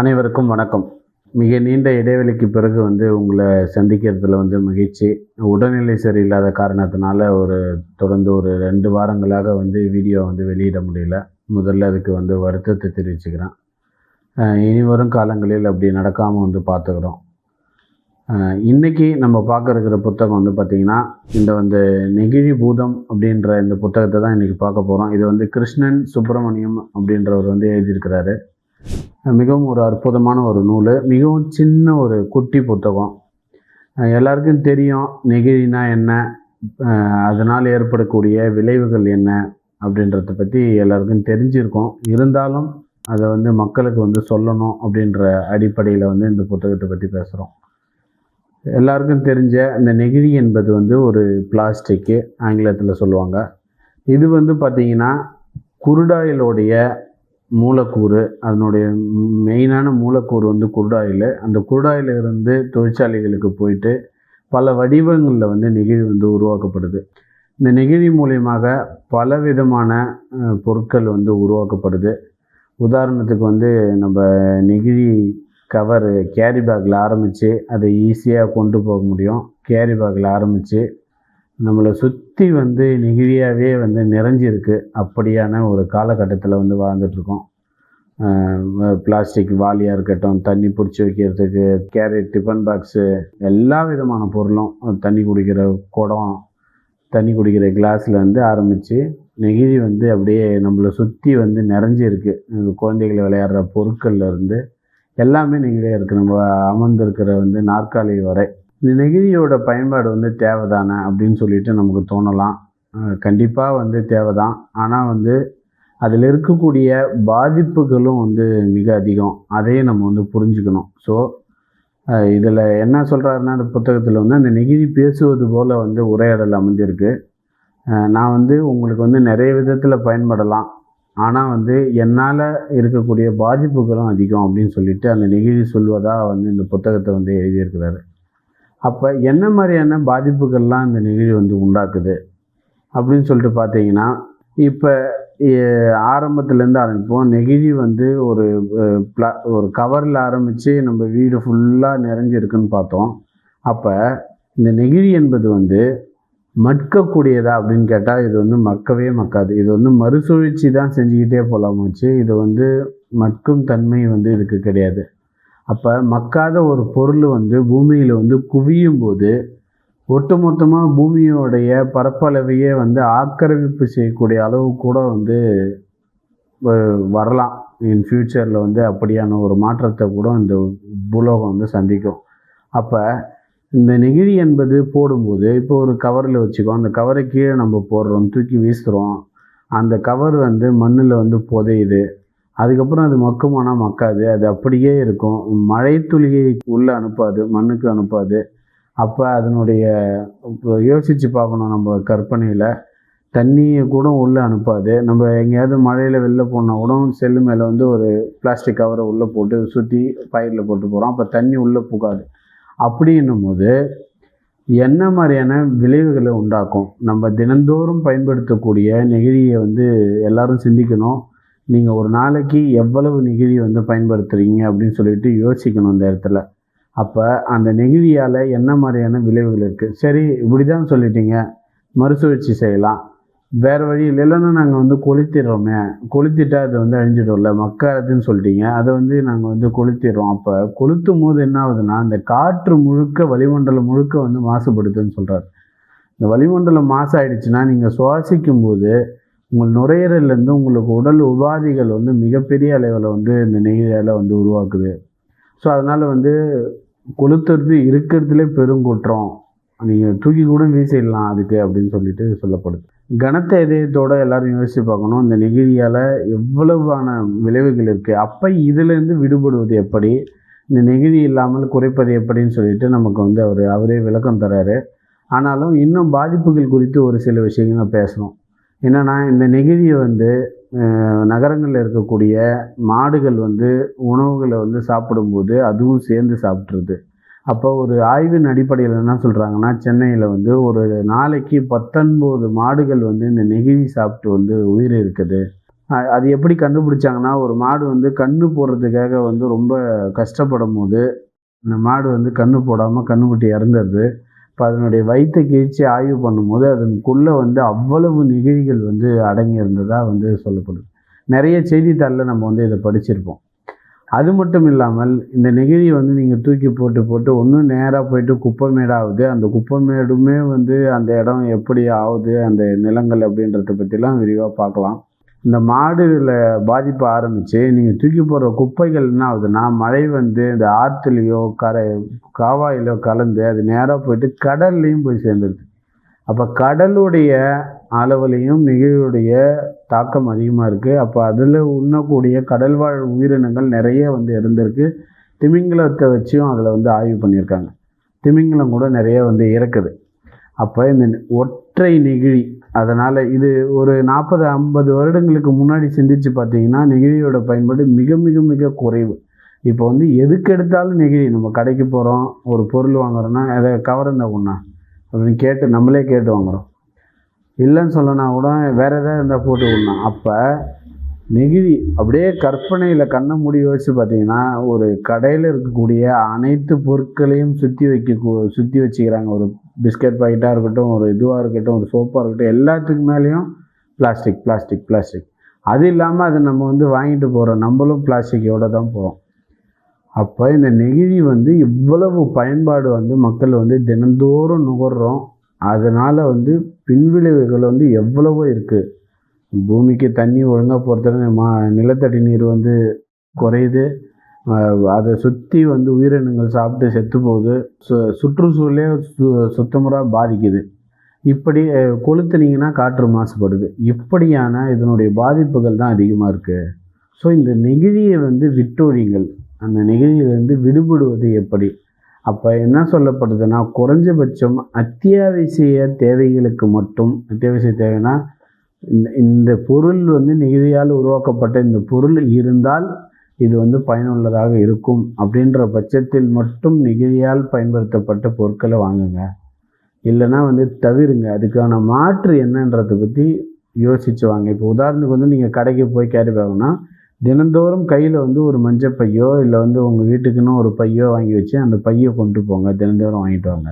அனைவருக்கும் வணக்கம். மிக நீண்ட இடைவெளிக்கு பிறகு வந்து உங்களை சந்திக்கிறதுல வந்து மகிழ்ச்சி. உடல்நிலை சரியில்லாத காரணத்தினால ஒரு தொடர்ந்து ஒரு ரெண்டு வாரங்களாக வந்து வீடியோ வந்து வெளியிட முடியல. முதல்ல அதுக்கு வந்து வருத்தத்தை தெரிவிச்சுக்கிறேன். இனி வரும் காலங்களில் அப்படி நடக்காமல் வந்து பார்த்துக்கிறோம். இன்றைக்கி நம்ம பார்க்க இருக்கிற புத்தகம் வந்து பார்த்திங்கன்னா இந்த வந்து நெகிழி பூதம் அப்படின்ற இந்த புத்தகத்தை தான் இன்றைக்கி பார்க்க போகிறோம் இது வந்து கிருஷ்ணன் சுப்பிரமணியம் அப்படின்றவர் வந்து எழுதியிருக்கிறாரு. மிகவும் ஒரு அற்புதமான ஒரு நூல். மிகவும் சின்ன ஒரு குட்டி புத்தகம். எல்லாருக்கும் தெரியும் நெகிழினா என்ன? அதனால் ஏற்படக்கூடிய விளைவுகள் என்ன? அப்படின்றத பற்றி எல்லாருக்கும் தெரிஞ்சிருக்கும். இருந்தாலும் அதை வந்து மக்களுக்கு வந்து சொல்லணும் அப்படின்ற அடிப்படையில் வந்து இந்த புத்தகத்தை பற்றி பேசுகிறோம் எல்லாருக்கும் தெரிஞ்ச இந்த நெகிழி என்பது வந்து ஒரு பிளாஸ்டிக்கு ஆங்கிலத்தில் சொல்லுவாங்க. இது வந்து பார்த்திங்கன்னா குருடாயிலுடைய மூலக்கூறு அதனுடைய மெயினான மூலக்கூறு வந்து குருடாயில். அந்த குருடாயில் இருந்து தொழிற்சாலைகளுக்கு போயிட்டு பல வடிவங்களில் வந்து நெகிழி வந்து உருவாக்கப்படுது. இந்த நெகிழி மூலியமாக பல விதமான பொருட்கள் வந்து உருவாக்கப்படுது. உதாரணத்துக்கு வந்து நம்ம நெகிழி கவர் கேரி பேக்கில் ஆரம்பித்து அதை ஈஸியாக கொண்டு போக முடியும். கேரி பேக்கில் ஆரம்பித்து நம்மளை சுத் சுற்றி வந்து நெகிழியாகவே வந்து நிறைஞ்சிருக்கு. அப்படியான ஒரு காலகட்டத்தில் வந்து வாழ்ந்துட்டுருக்கோம். பிளாஸ்டிக் வாலியாக இருக்கட்டும் தண்ணி பிடிச்சி வைக்கிறதுக்கு கேரட் டிஃபன் பாக்ஸு எல்லா விதமான பொருளும் தண்ணி குடிக்கிற குடம் தண்ணி குடிக்கிற கிளாஸ்லேருந்து ஆரம்பித்து நெகிழி வந்து அப்படியே நம்மளை சுற்றி வந்து நிறைஞ்சிருக்கு. இந்த விளையாடுற பொருட்கள்லேருந்து எல்லாமே நெகிழியாக இருக்குது நம்ம அமர்ந்திருக்கிற வந்து நாற்காலி வரை. இந்த நெகிழியோட பயன்பாடு வந்து தேவைதானே அப்படின்னு சொல்லிட்டு நமக்கு தோணலாம். கண்டிப்பாக வந்து தேவைதான். ஆனால் வந்து அதில் இருக்கக்கூடிய பாதிப்புகளும் வந்து மிக அதிகம். அதையும் நம்ம வந்து புரிஞ்சுக்கணும். ஸோ இதில் என்ன சொல்கிறாருன்னா அந்த புத்தகத்தில் வந்து அந்த நெகிழி பேசுவது போல் வந்து உரையாடல் அமைஞ்சிருக்கு. நான் வந்து உங்களுக்கு வந்து நிறைய விதத்தில் பயன்படலாம். ஆனால் வந்து என்னால் இருக்கக்கூடிய பாதிப்புகளும் அதிகம் அப்படின்னு சொல்லிட்டு அந்த நெகிழி சொல்வதாக வந்து இந்த புத்தகத்தை வந்து எழுதியிருக்கிறாரு. அப்போ என்ன மாதிரியான பாதிப்புகள்லாம் இந்த நெகிழி வந்து உண்டாக்குது? அப்படின்னு சொல்லிட்டு பார்த்தீங்கன்னா இப்போ ஆரம்பத்துலேருந்து ஆரம்பிப்போம். நெகிழி வந்து ஒரு அஹ், பிளா ஒரு கவரில் ஆரம்பித்து நம்ம வீடு ஃபுல்லாக நிறைஞ்சிருக்குன்னு பார்த்தோம். அப்போ இந்த நெகிழி என்பது வந்து மட்கக்கூடியதா அப்படின்னு கேட்டால் இது வந்து மக்கவே மக்காது. இது வந்து மறுசுழற்சி தான் செஞ்சுக்கிட்டே போகலாமாச்சு இது வந்து மட்கும் தன்மை வந்து இதுக்கு கிடையாது. அப்போ மக்காத ஒரு பொருள் வந்து பூமியில் வந்து குவியும் போது ஒட்டுமொத்தமாக பூமியோடைய பரப்பளவையே வந்து ஆக்கிரமிப்பு செய்யக்கூடிய அளவு கூட வந்து வ- வரலாம். இன் ஃப்யூச்சரில் வந்து அப்படியான ஒரு மாற்றத்தை கூட இந்த பூலோகம் வந்து சந்திக்கும். அப்போ இந்த நெகிழி என்பது போடும்போது இப்போ ஒரு கவரில் வச்சுக்கோ அந்த கவரை கீழே நம்ம போடுறோம் தூக்கி வீசுகிறோம் அந்த கவர் வந்து மண்ணில் வந்து புதையுது. அதுக்கப்புறம் அது மக்குமானால் மக்காது. அது அப்படியே இருக்கும். மழை துளியை உள்ளே அனுப்பாது மண்ணுக்கு அனுப்பாது. அப்போ அதனுடைய இப்போ யோசித்து பார்க்கணும் நம்ம கற்பனையில். தண்ணியை கூட உள்ளே அனுப்பாது. நம்ம எங்கேயாவது மழையில் வெளில போனால் கூட செல்லு மேலே வந்து ஒரு பிளாஸ்டிக் கவரை உள்ளே போட்டு சுற்றி பயிரில் போட்டு போகிறோம் அப்போ தண்ணி உள்ளே புகாது. அப்படின்னும் போது என்ன மாதிரியான விளைவுகளை உண்டாக்கும்? நம்ம தினந்தோறும் பயன்படுத்தக்கூடிய நெகிழியை வந்து எல்லாரும் சிந்திக்கணும். நீங்கள் ஒரு நாளைக்கு எவ்வளவு நெகிழி வந்து பயன்படுத்துகிறீங்க அப்படின்னு சொல்லிட்டு யோசிக்கணும் இந்த இடத்துல. அப்போ அந்த நெகிழியால் என்ன மாதிரியான விளைவுகள் இருக்குது சரி இப்படி தான் சொல்லிட்டீங்க. மறுசுழற்சி செய்யலாம். வேறு வழி இல்லைன்னா நாங்கள் வந்து கொளுத்திடுறோமே. கொளுத்திட்டா அது வந்து அழிஞ்சிடும்ல. மக்காதுன்னு சொல்லிட்டீங்க. அதை வந்து நாங்கள் வந்து கொளுத்திடுறோம். அப்போ கொளுத்தும் போது என்ன ஆகுதுன்னா அந்த காற்று முழுக்க வளிமண்டலம் முழுக்க வந்து மாசுபடுதுன்னு சொல்கிறார் இந்த வளிமண்டலம் மாசாயிடுச்சுன்னா நீங்கள் சுவாசிக்கும் போது உங்கள் நுரையீரல்லேருந்து உங்களுக்கு உடல் உபாதைகள் வந்து மிகப்பெரிய அளவில் வந்து இந்த நெகிழியால் வந்து உருவாக்குது. ஸோ அதனால் வந்து கொளுத்துறது இருக்கிறதுலே பெருங்குற்றம் நீங்கள் தூக்கி கூட வீசிடலாம் அதுக்கு அப்படின்னு சொல்லிட்டு சொல்லப்படுது. கனத்த இதயத்தோடு எல்லோரும் யோசிச்சு பார்க்கணும். இந்த நெகிழியால் எவ்வளவான விளைவுகள் இருக்குது அப்போ இதுலேருந்து விடுபடுவது எப்படி? இந்த நெகிழி இல்லாமல் குறைப்பது எப்படின்னு சொல்லிட்டு நமக்கு வந்து அவர் அவரே விளக்கம் தராரு. ஆனாலும் இன்னும் பாதிப்புகள் குறித்து ஒரு சில விஷயங்கள் நான் பேசணும். என்னென்னா இந்த நெகிழியை வந்து நகரங்களில் இருக்கக்கூடிய மாடுகள் வந்து உணவுகளை வந்து சாப்பிடும்போது அதுவும் சேர்ந்து சாப்பிட்ருது அப்போ ஒரு ஆய்வின் அடிப்படையில் என்ன சொல்கிறாங்கன்னா சென்னையில் வந்து ஒரு நாளைக்கு பத்தொன்பது மாடுகள் வந்து இந்த நெகிழி சாப்பிட்டு வந்து உயிர் இருக்குது அது எப்படி கண்டுபிடிச்சாங்கன்னா ஒரு மாடு வந்து கண்ணு போடுறதுக்காக வந்து ரொம்ப கஷ்டப்படும் போது இந்த மாடு வந்து கண்ணு போடாமல் கண்ணுக்குட்டி இறந்துடுது இப்போ அதனுடைய வயிற்று கீழ்ச்சி ஆய்வு பண்ணும்போது அதனுக்குள்ளே வந்து அவ்வளவு நெகிழிகள் வந்து அடங்கி இருந்ததாக வந்து சொல்லப்படுது. நிறைய செய்தித்தாளில் நம்ம வந்து இதை படிச்சிருப்போம். அது மட்டும் இல்லாமல் இந்த நெகிழி வந்து நீங்கள் தூக்கி போட்டு போட்டு ஒன்றும் நேராக போயிட்டு குப்பை மேடாகுது அந்த குப்பைமேடுமே வந்து அந்த இடம் எப்படி ஆகுது அந்த நிலங்கள் அப்படின்றத பற்றிலாம் விரிவாக பார்க்கலாம். இந்த மாடுல பாதிப்பு ஆரம்பித்து நீங்கள் தூக்கி போடுற குப்பைகள் என்ன ஆகுதுன்னா மழை வந்து இந்த ஆற்றுலையோ கரை காவாயிலோ கலந்து அது நேராக போயிட்டு கடல்லையும் போய் சேர்ந்துருது. அப்போ கடலுடைய அளவுலையும் நெகிழியுடைய தாக்கம் அதிகமாக இருக்குது அப்போ அதில் உண்ணக்கூடிய கடல்வாழ் உயிரினங்கள் நிறைய வந்து இருந்திருக்கு. திமிங்கலத்தை வச்சும் அதில் வந்து ஆய்வு பண்ணியிருக்காங்க. திமிங்கலம் கூட நிறைய வந்து இறக்குது. அப்போ இந்த ஒற்றை நெகிழி அதனால் இது ஒரு நாற்பது ஐம்பது வருடங்களுக்கு முன்னாடி சிந்திச்சு பார்த்தீங்கன்னா நெகிழியோட பயன்பாடு மிக மிக மிக குறைவு. இப்போ வந்து எதுக்கு எடுத்தாலும் நெகிழி நம்ம கடைக்கு போகிறோம் ஒரு பொருள் வாங்குறோன்னா அதை கவர் இருந்தால் ஒன்றா அப்படின்னு கேட்டு நம்மளே கேட்டு வாங்குறோம். இல்லைன்னு சொல்லனா கூட வேறு எதாவது இருந்தால் போட்டு விடணும். அப்போ நெகிழி. அப்படியே கற்பனையில் கண்ணை மூடி வச்சு பார்த்தீங்கன்னா ஒரு கடையில் இருக்கக்கூடிய அனைத்து பொருட்களையும் சுற்றி வைக்க சுற்றி வச்சுக்கிறாங்க. ஒரு பிஸ்கட் பாக்கெட்டாக இருக்கட்டும் ஒரு இதுவாக இருக்கட்டும் ஒரு சோப்பாக இருக்கட்டும் எல்லாத்துக்கு மேலேயும் பிளாஸ்டிக் பிளாஸ்டிக் பிளாஸ்டிக். அது இல்லாமல் அதை நம்ம வந்து வாங்கிட்டு போகிறோம் நம்மளும் பிளாஸ்டிக்கோட தான் போகிறோம் அப்போ இந்த நெகிழி வந்து இவ்வளவு பயன்பாடு வந்து மக்கள் வந்து தினந்தோறும் நுகர்றோம். அதனால் வந்து பின்விளைவுகள் வந்து எவ்வளவோ இருக்குது பூமிக்கு தண்ணி ஒழுங்காக போகிறது மா நிலத்தடி நீர் வந்து குறையுது. அதை சுற்றி வந்து உயிரினங்கள் சாப்பிட்டு செத்து போகுது. சு சுற்றுச்சூழலே சு சுத்தமுறாக பாதிக்குது. இப்படி கொளுத்துனீங்கன்னா காற்று மாசுபடுது. இப்படியான இதனுடைய பாதிப்புகள் தான் அதிகமாக இருக்குது ஸோ இந்த நெகிழியை வந்து விட்டொழிங்கள் அந்த நெகிழியிலிருந்து விடுபடுவது எப்படி? அப்போ என்ன சொல்லப்படுதுன்னா குறைஞ்சபட்சம் அத்தியாவசிய தேவைகளுக்கு மட்டும் அத்தியாவசிய தேவைன்னா இந்த இந்த பொருள் வந்து நிகுதியால் உருவாக்கப்பட்ட இந்த பொருள் இருந்தால் இது வந்து பயனுள்ளதாக இருக்கும் அப்படின்ற பட்சத்தில் மட்டும் நிகுதியால் பயன்படுத்தப்பட்ட பொருட்களை வாங்குங்க. இல்லைன்னா வந்து தவிருங்க. அதுக்கான மாற்று என்னன்றதை பற்றி யோசிச்சு வாங்க. இப்போ உதாரணத்துக்கு வந்து நீங்கள் கடைக்கு போய் கேரி பேக்னா தினந்தோறும் கையில் வந்து ஒரு மஞ்சள் பையோ இல்லை வந்து உங்கள் வீட்டுக்குன்னு ஒரு பையோ வாங்கி வச்சு அந்த பையை கொண்டு போங்க. தினந்தோறும் வாங்கிட்டு வாங்க.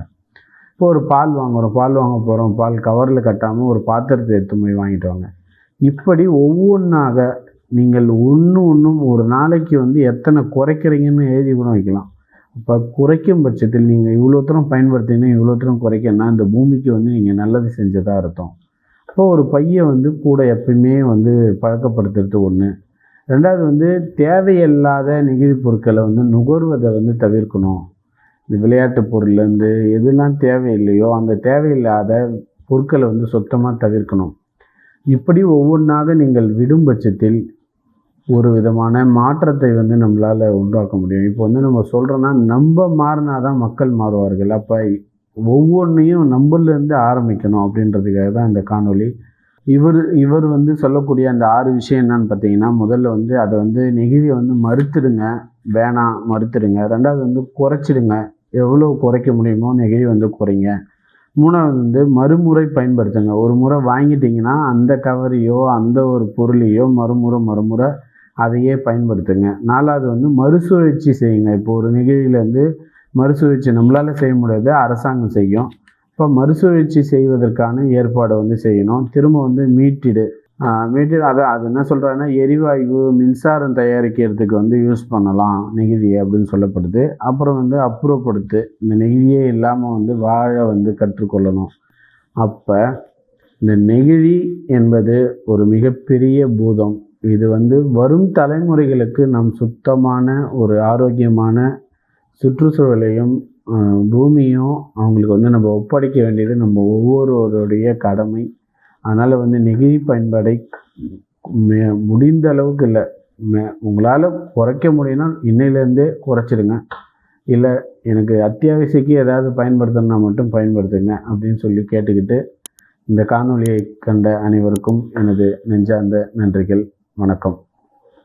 இப்போ ஒரு பால் வாங்குறோம் பால் வாங்க போகிறோம் பால் கவரில் கட்டாமல் ஒரு பாத்திரத்தை எடுத்து போய் வாங்கிட்டு வாங்க. இப்படி ஒவ்வொன்றாக நீங்கள் ஒன்று ஒன்றும் ஒரு நாளைக்கு வந்து எத்தனை குறைக்கிறீங்கன்னு எழுதி கூட வைக்கலாம். இப்போ குறைக்கும் பட்சத்தில் நீங்கள் இவ்வளோ தூரம் பயன்படுத்தினா இவ்வளோ தூரம் குறைக்கணும்னா இந்த பூமிக்கு வந்து நீங்கள் நல்லது செஞ்சதாக அர்த்தம். இப்போ ஒரு பையை வந்து கூட எப்பயுமே வந்து பழக்கப்படுத்துறது ஒன்று ரெண்டாவது வந்து தேவையில்லாத நெகிழி பொருட்களை வந்து நுகர்வதை வந்து தவிர்க்கணும். இந்த விளையாட்டு பொருள்லேருந்து எதெல்லாம் தேவையில்லையோ அந்த தேவையில்லாத பொருட்களை வந்து சுத்தமாக தவிர்க்கணும். இப்படி ஒவ்வொன்றாக நீங்கள் விடும் பட்சத்தில் ஒரு விதமான மாற்றத்தை வந்து நம்மளால் உண்டாக்க முடியும். இப்போ வந்து நம்ம சொல்கிறோன்னா நம்ம மாறினா தான் மக்கள் மாறுவார்கள். அப்போ ஒவ்வொன்றையும் நம்மளிருந்து ஆரம்பிக்கணும் அப்படின்றதுக்காக தான் இந்த காணொளி. இவர் இவர் வந்து சொல்லக்கூடிய அந்த ஆறு விஷயம் என்னன்னு பார்த்தீங்கன்னா முதல்ல வந்து அதை வந்து நெகிழியை வந்து மறுத்துடுங்க. வேணாம் மறுத்துடுங்க. ரெண்டாவது வந்து குறைச்சிடுங்க. எவ்வளோ குறைக்க முடியுமோ நெகிழி வந்து குறைங்க. மூணாவது வந்து மறுமுறை பயன்படுத்துங்க. ஒரு முறை வாங்கிட்டீங்கன்னா அந்த கவரையோ அந்த ஒரு பொருளையோ மறுமுறை மறுமுறை அதையே பயன்படுத்துங்க. நாலாவது வந்து மறுசுழற்சி செய்யுங்க. இப்போ ஒரு நெகிழியிலேருந்து மறுசுழற்சி நம்மளால் செய்ய முடியாது அரசாங்கம் செய்யும். இப்போ மறுசுழற்சி செய்வதற்கான ஏற்பாடை வந்து செய்யணும். திரும்ப வந்து மீட்டிடு. ஆஹ் அதை அது என்ன சொல்கிறாங்கன்னா எரிவாயு மின்சாரம் தயாரிக்கிறதுக்கு வந்து யூஸ் பண்ணலாம் நெகிழியை அப்படின்னு சொல்லப்படுது. அப்புறம் வந்து அப்புறப்படுத்து இந்த நெகிழியே இல்லாமல் வந்து வாழ வந்து கற்றுக்கொள்ளணும். அப்போ இந்த நெகிழி என்பது ஒரு மிகப்பெரிய பூதம். இது வந்து வரும் தலைமுறைகளுக்கு நம் சுத்தமான ஒரு ஆரோக்கியமான சுற்றுச்சூழலையும் பூமியும் அவங்களுக்கு வந்து நம்ம ஒப்படைக்க வேண்டியது நம்ம ஒவ்வொருவருடைய கடமை. அதனால் வந்து நெகிழி பயன்பாடை மே- முடிந்த அளவுக்கு இல்லை. உங்களால் குறைக்க முடியும்னா இன்னையிலேருந்தே குறைச்சிடுங்க. இல்லை எனக்கு அத்தியாவசியக்கு ஏதாவது பயன்படுத்தணும்னா மட்டும் பயன்படுத்துங்க அப்படின்னு சொல்லி கேட்டுக்கிட்டு இந்த காணொலியை கண்ட அனைவருக்கும் எனது நெஞ்சார்ந்த நன்றிகள். வணக்கம்.